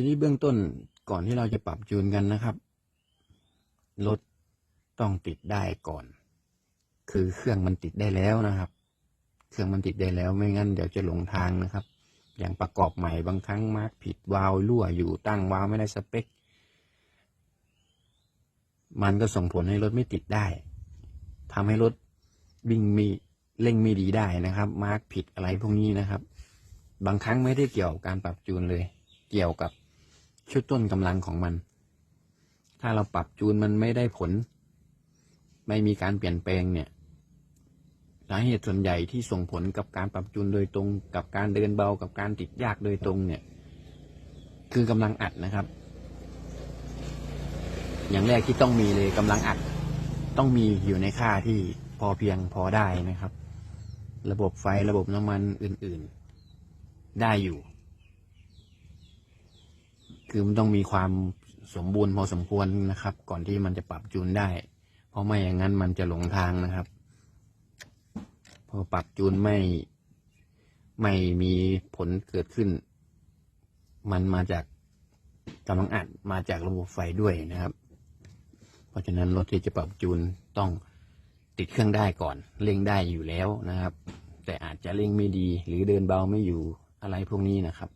ทีนี้เบื้องต้นก่อนที่เราจะปรับจูนกันนะครับ รถต้องติดได้ก่อน คือเครื่องมันติดได้แล้วนะครับ เครื่องมันติดได้แล้วไม่งั้นเดี๋ยวจะหลงทางนะครับ อย่างประกอบใหม่บางครั้งมาร์กผิดวาล์วรั่วอยู่ตั้งวาล์วไม่ได้สเปค มันก็ส่งผลให้รถไม่ติดได้ทำให้รถวิ่งมีเร่งไม่ดีได้นะครับ มาร์กผิดอะไรพวกนี้นะครับ บางครั้งไม่ได้เกี่ยวกับการปรับจูนเลย เกี่ยวกับ ชุดต้นกำลังของมัน ถ้าเราปรับจูนมันไม่ได้ผล ไม่มีการเปลี่ยนแปลงเนี่ยสาเหตุส่วนใหญ่ที่ส่งผลกับการปรับจูนโดยตรง กับการเดินเบากับการติดยากโดยตรงเนี่ย คือกำลังอัดนะครับ อย่างแรกที่ต้องมีเลยกำลังอัด ต้องมีอยู่ในค่าที่พอเพียงพอได้นะครับ ระบบไฟระบบน้ำมันอื่น ๆ ได้อยู่ คือมันต้องมีความสมบูรณ์พอสมควรนะครับ ก่อนที่มันจะปรับจูนได้ เพราะไม่อย่างนั้นมันจะหลงทางนะครับ พอปรับจูนไม่ไม่มีผลเกิดขึ้น มันมาจากกำลังอัดมาจากระบบไฟด้วยนะครับ เพราะฉะนั้นรถที่จะปรับจูนต้องติดเครื่องได้ก่อนเร่งได้อยู่แล้วนะครับ แต่อาจจะเร่งไม่ดีหรือเดินเบาไม่อยู่อะไรพวกนี้นะครับ